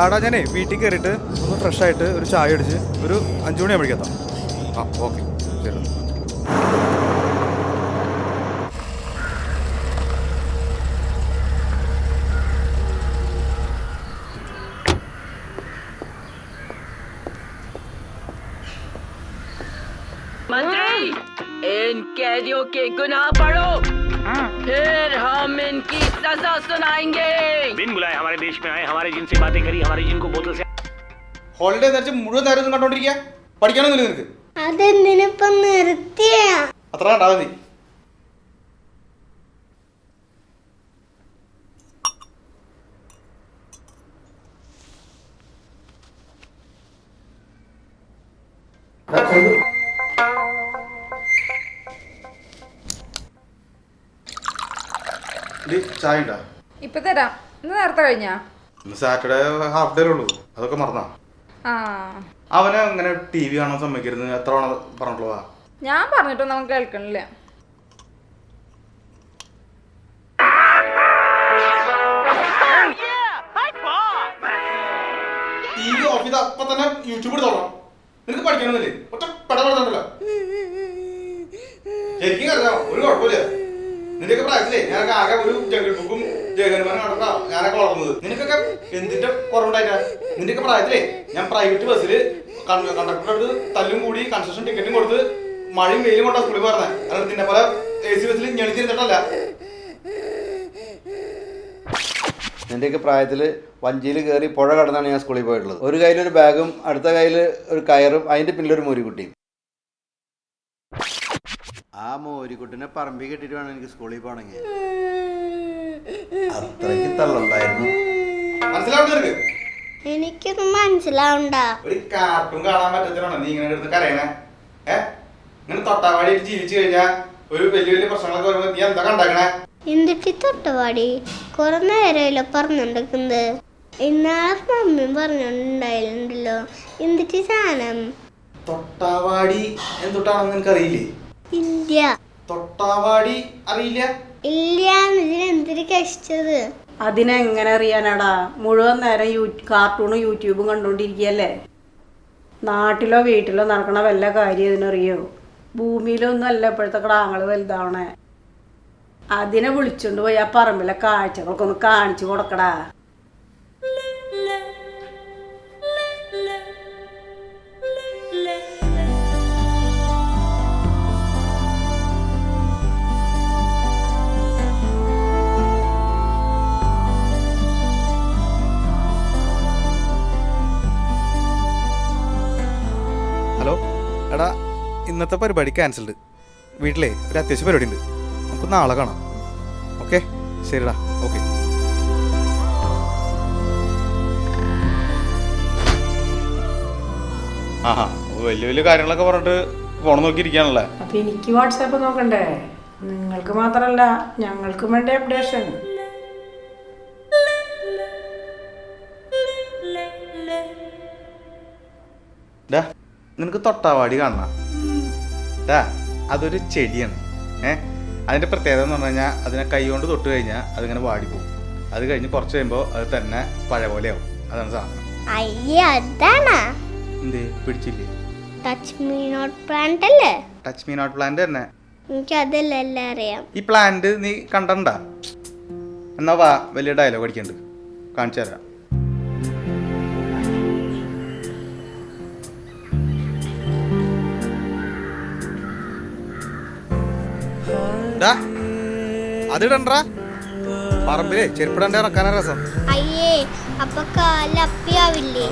ആടാ ഞാനേ വീട്ടിൽ കയറിയിട്ട് ഒന്ന് ഫ്രഷ് ആയിട്ട് ഒരു ചായ അടിച്ച് ഒരു അഞ്ചു മണിയാകുമ്പോഴേക്കും എത്താം ആ ഓക്കെ ശരി मंत्री इन कैदियों के गुनाह पढ़ो फिर हम इनकी सजा सुनाएंगे बिन बुलाए हमारे देश में आए हमारे जिनसे बातें करी हमारे जिनको बोतल से ഹോളിഡേ എന്ന് വെച്ചാൽ മുഴുവൻ നേരം ഒന്നും കണ്ടോണ്ടിരിക്കുക പഠിക്കാനൊന്നുമില്ല നിനക്ക് അതെന്തിനിപ്പം നിർത്തിയ അത്ര കണ്ടാ മതി ഇത് ചായ ഉണ്ടാ ഇപ്പൊ തരാം. ഇന്ന് നേരത്തെ കഴിഞ്ഞാ? ഇന്ന് സാറ്റർഡേ ഹാഫ് ഡേ ഉള്ളൂ. അതൊക്കെ മറന്നാ. ആ. അവനെ അങ്ങനെ ടി വി കാണാൻ സമ്മതിക്കരുത് എത്ര തവണ പറഞ്ഞിട്ടുള്ളതാ? ഞാൻ പറഞ്ഞിട്ടൊന്നും നമുക്ക് കേൾക്കണില്ല. ടി വി ഓഫ് ചെയ്ത് അപ്പൊ തന്നെ യൂട്യൂബ് എടുത്തോളാം നിനക്ക് പഠിക്കണമെന്നില്ലേ ഒറ്റ പടപെടുന്നുണ്ടല്ലോ ശരിക്കും അറിയാം ഒരു കുഴപ്പമില്ല. നിന്റെയൊക്കെ പ്രായത്തിലേ? ഞാനൊക്കെ ആകെ ഒരു ജംഗിൾ ബുക്കും ജയഹനുമാനും നടന്നാ ഞാനൊക്കെ വളർന്നത്. നിനക്കൊക്കെ എന്തിന്റെ കുറവുണ്ടായിട്ടാ നിന്റെയൊക്കെ പ്രായത്തിലേ? ഞാൻ പ്രൈവറ്റ് ബസ്സിൽ കണ്ടക്ടറുടെ അടുത്ത് തല്ലും കൂടി കൺസെഷൻ ടിക്കറ്റും കൊടുത്ത് മഴയും വെയിലും കൊണ്ടാ സ്കൂളിൽ പറഞ്ഞത് അല്ലാണ്ട് നിന്നെ പോലെ എ സി ബസ്സിൽ ഞെളിച്ചിരുന്നിട്ടല്ല. എന്റെയൊക്കെ പ്രായത്തിൽ വഞ്ചിയിൽ കയറി പുഴ കടന്നാണ് ഞാൻ സ്കൂളിൽ പോയിട്ടുള്ളത്. ഒരു കയ്യിൽ ഒരു ബാഗും അടുത്ത കയ്യിൽ ഒരു കയറും അതിന്റെ പിന്നിലൊരു മോരിക്കുട്ടിയും ആ മോരിക്കുട്ടിനെ പറമ്പി കെട്ടിട്ട് വേണം എനിക്ക് സ്കൂളിൽ പോകണമെങ്കിൽ. അത്രയ്ക്ക് തള്ളുണ്ടായിരുന്നു. മനസ്സിലാവുന്ന നിനക്ക് എനിക്കൊന്നും മനസ്സിലാവണ്ട. ഒരു കാർട്ടൂൺ കാണാൻ പറ്റത്തിലാണ് നീ ഇങ്ങനെ എടുത്ത് കരയണേ? ഏ? ഇങ്ങനെ തൊട്ടാവാടിയിട്ട് ജീവിച്ചു കഴിഞ്ഞാ ഒരു വലിയ വലിയ പ്രശ്നങ്ങളൊക്കെ വരുമ്പോ നീ എന്താ കണ്ടാക്കണേ? എന്തിട്ടി തൊട്ടവാടി? കുറെ നേരമല്ലോ പറഞ്ഞോണ്ടിരിക്കുന്നത്. ഇന്നാളെ മമ്മിയും പറഞ്ഞോണ്ടുണ്ടായിരുന്നല്ലോ എന്തിട്ടി സാധനം? തൊട്ടാവാടി എന്തൊട്ടാണെന്ന് എനിക്കറിയില്ലേ അറിയില്ലേ ഇല്ല തൊട്ടാവാടി അറിയില്ല? ഇല്ല എന്തിരി കഴിച്ചത് അതിനെങ്ങനെ അറിയാനാടാ? മുഴുവൻ നേരം യൂ കാർട്ടൂണും യൂട്യൂബും കണ്ടുകൊണ്ടിരിക്കുകയല്ലേ നാട്ടിലോ വീട്ടിലോ നടക്കണ വല്ല കാര്യം ഇതിനറിയോ? ഭൂമിയിലൊന്നും അല്ല ഇപ്പോഴത്തെ കടാങ്ങൾ വലുതാവണേ. അതിനെ വിളിച്ചോണ്ട് പോയി ആ പറമ്പിലെ കാഴ്ചകൾക്കൊന്ന് കാണിച്ചു കൊടുക്കടാ. ഇന്നത്തെ പരിപാടി ക്യാൻസൽഡ് വീട്ടിലെ ഒരു അത്യാവശ്യ പരിപാടി ഉണ്ട് നമുക്ക് നാളെ കാണാം. ഓക്കെ ശരിടാ. ഓക്കെ ആഹാ വലിയ വലിയ കാര്യങ്ങളൊക്കെ പറഞ്ഞിട്ട് ഫോൺ നോക്കിയിരിക്കാണല്ലേ? അപ്പൊ എനിക്ക് വാട്സാപ്പ് നോക്കണ്ടേ? നിങ്ങൾക്ക് മാത്രല്ല ഞങ്ങൾക്കും വേണ്ട അപ്ഡേഷൻ നിനക്ക് തൊട്ടാവാടി കാണണം. ഡാ അതൊരു ചെടിയാണ്. ഏഹ് അതിന്റെ പ്രത്യേകത എന്ന് പറഞ്ഞു കഴിഞ്ഞാൽ അതിനെ കൈ കൊണ്ട് തൊട്ട് കഴിഞ്ഞാൽ അതിങ്ങനെ വാടിപ്പോകും അത് കഴിഞ്ഞ് കുറച്ച് കഴിയുമ്പോൾ അത് തന്നെ പഴയ പോലെയാവും അതാണ് സാധനം. എന്തേ? പിടിച്ചില്ലേ? ടച്ച് മീ നോട്ട് പ്ലാന്റ് അല്ലേ? ടച്ച് മീ നോട്ട് പ്ലാന്റ് തന്നെ. എനിക്ക് അതല്ല അറിയാം. ഈ പ്ലാന്റ് നീ കണ്ടണ്ട എന്നാ വാ വലിയ ഡയലോഗ് അടിക്കണ്ട്. കാണിച്ചു തരാം. ഡാ, അതിടണ്ടാ? പറമ്പിലേ ചെരുപ്പിടണ്ട ഇറക്കാനാ രസം. അയ്യേ അപ്പൊ കാലപ്പിയാവില്ലേ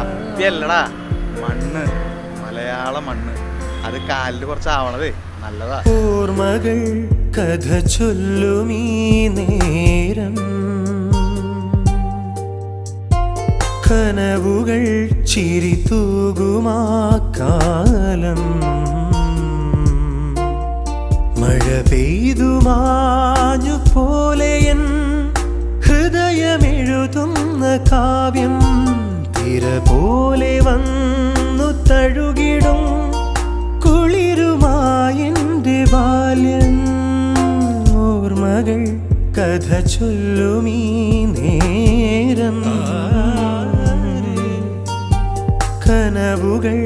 അപ്പിയല്ലടാ മണ്ണ്. മലയാള മണ്ണ്. അത് കാലിൽ കുറച്ച് ആവണതേ നല്ലതാ. ഓർമ്മകൾ കഥ ചൊല്ലുമീ നേരം. കനവുകൾ ചിരി തൂകുമാ കാലം. മഴ പെയ്തു മാഞ്ഞു പോലെ എൻ ഹൃദയമെഴുതുന്ന കാവ്യം തിര പോലെ വന്നു തഴുകിടും കുളിരുമായെന്റെ ബാല്യം. ഓർമ്മകൾ കഥ ചൊല്ലുമീ നേരം. കനവുകൾ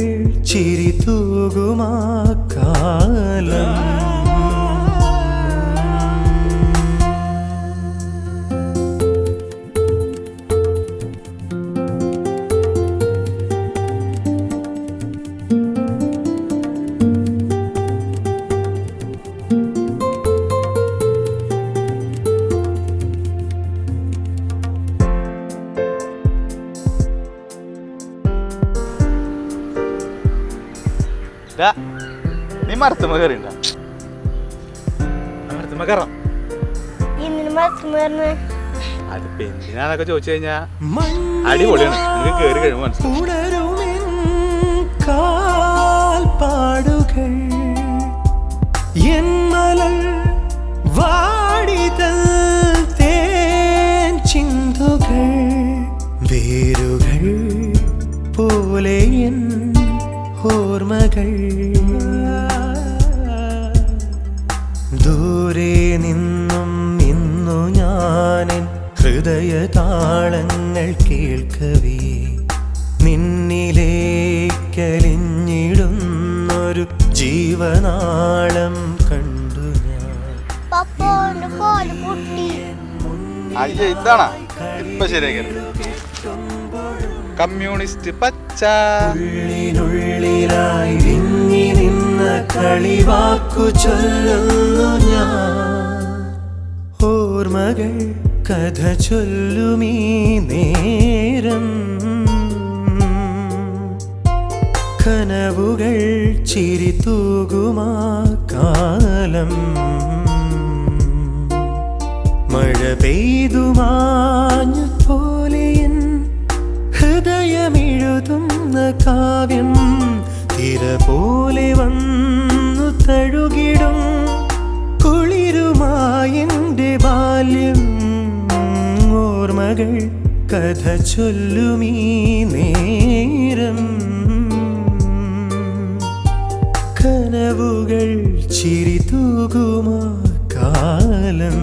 ചിരി തൂകുമാക്കാലം മരത്തുമ്മ കയറിണ്ട മരത്തുമ്മ കയറാം അതിപ്പോ എന്തിനാന്നൊക്കെ ചോദിച്ചു കഴിഞ്ഞാ? അടിപൊളിയാണ്. നിനക്ക് കയറി കഴിയുമ്പോൾ വാടിതൽ തേൻ ചിന്തുകൾ. വേരുകൾ പോലെ ഓർമ്മകൾ. ദൂരെ നിന്നും ഇന്നു ഞാനിൻ ഹൃദയ താളങ്ങൾ കേൾക്കവേ. നിന്നിലേക്കലിഞ്ഞിടുന്നൊരു ജീവനാളം കണ്ടു ഞാൻ. ഇതാണാ? ഇപ്പൊ കമ്മ്യൂണിസ്റ്റ് പച്ച. ഉള്ളിനുള്ളിലായി കളിവാക്കു ചൊല്ലുന്നു ഞാൻ. ഓർമ്മകൾ കഥ ചൊല്ലുമീ നേരം. കനവുകൾ ചിരി തൂകുമാ കാലം. മഴ പെയ്തു മാഞ്ഞു പോലെയൻ ഹൃദയമെഴുതുന്ന കാവ്യം. തിര പോലെ വന്നു തഴുകിടും കുളിരുമായിന്റെ ബാല്യം. ഓർമ്മകൾ കഥ ചൊല്ലുമീ നേരം. കനവുകൾ ചിരി തൂകുമാ കാലം.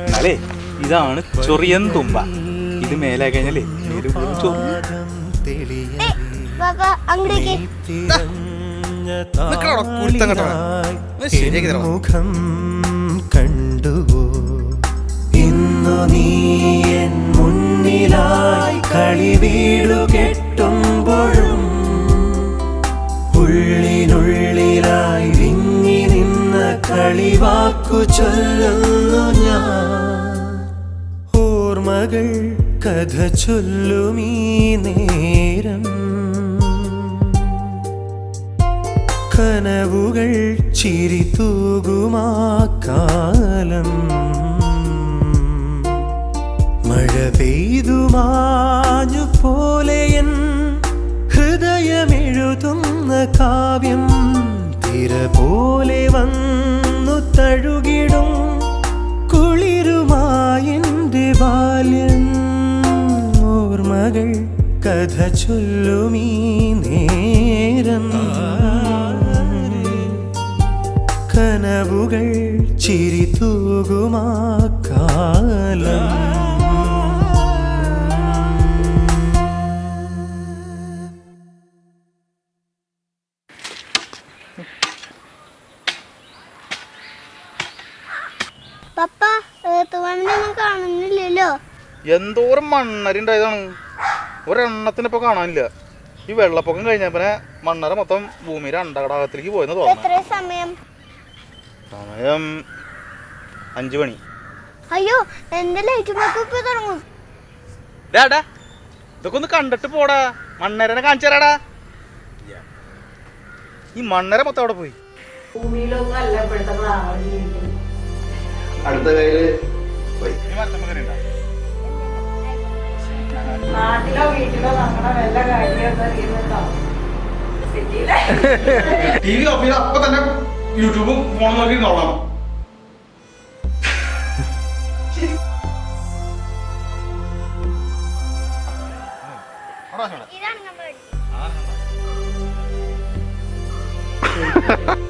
എന്നാലേ ഇതാണ് ചൊറിയൻ തുമ്പ. ഇത് മേലെ കഴിഞ്ഞാലേ മുഖം കണ്ടുവോ? ഇന്നു നീ എൻ മുന്നിലായി കളി വീടു കെട്ടുമ്പോഴും കളിവാക്കു ചൊല്ലുന്നു ഞാൻ. ഓർമ്മകൾ കഥ ചൊല്ലുമീ നേരം. കനവുകൾ ചിരി തൂകുമാ കാലം. മഴ പെയ്തു മാഞ്ഞു പോലെയൻ ഹൃദയമെഴുതുന്ന കാവ്യം തിര പോലെ വന്നു. തഴുകിടും കുളിരുമായെന്റെ ബാല്യം. ഓർമ്മകൾ കഥ ചൊല്ലുമീ നേരം. കനവുകൾ ചിരി തൂകുമാ കാലം. പപ്പ കാണുന്നില്ലല്ലോ. എന്തോരം മണ്ണരി ഉണ്ടായതാണ് ഒരെണ്ണത്തിനിപ്പോ കാണാനില്ല. ഈ വെള്ളപ്പൊക്കം കഴിഞ്ഞപ്പനെ മണ്ണര മൊത്തം ഭൂമിയുടെ അണ്ടകടാകത്തിലേക്ക് പോയെന്ന് തോന്നുന്നു. എത്ര സമയം? സമയം അഞ്ചു മണി. അയ്യോ എന്റെ ലൈറ്റ് തുടങ്ങും. ഇതൊക്കെ ഒന്ന് കണ്ടിട്ട് പോടാ. മണ്ണരനെ കാണിച്ചു തരാടാ. ഈ മണ്ണര മൊത്തം അവിടെ പോയി? ഭൂമിയിലൊന്നും അല്ല ഇപ്പോഴത്തെ അടുത്ത കയ്യിൽ നാട്ടിലോ വീട്ടിലോ നടക്കണ വല്ല കാര്യം അറിയുന്നുണ്ടോ സിറ്റിയിലെ. ടി വി ഓഫ് ചെയ്ത് അപ്പൊ തന്നെ യൂട്യൂബും ഫോൺ നോക്കി നോക്കണം. ഇതാണ് നമ്മൾ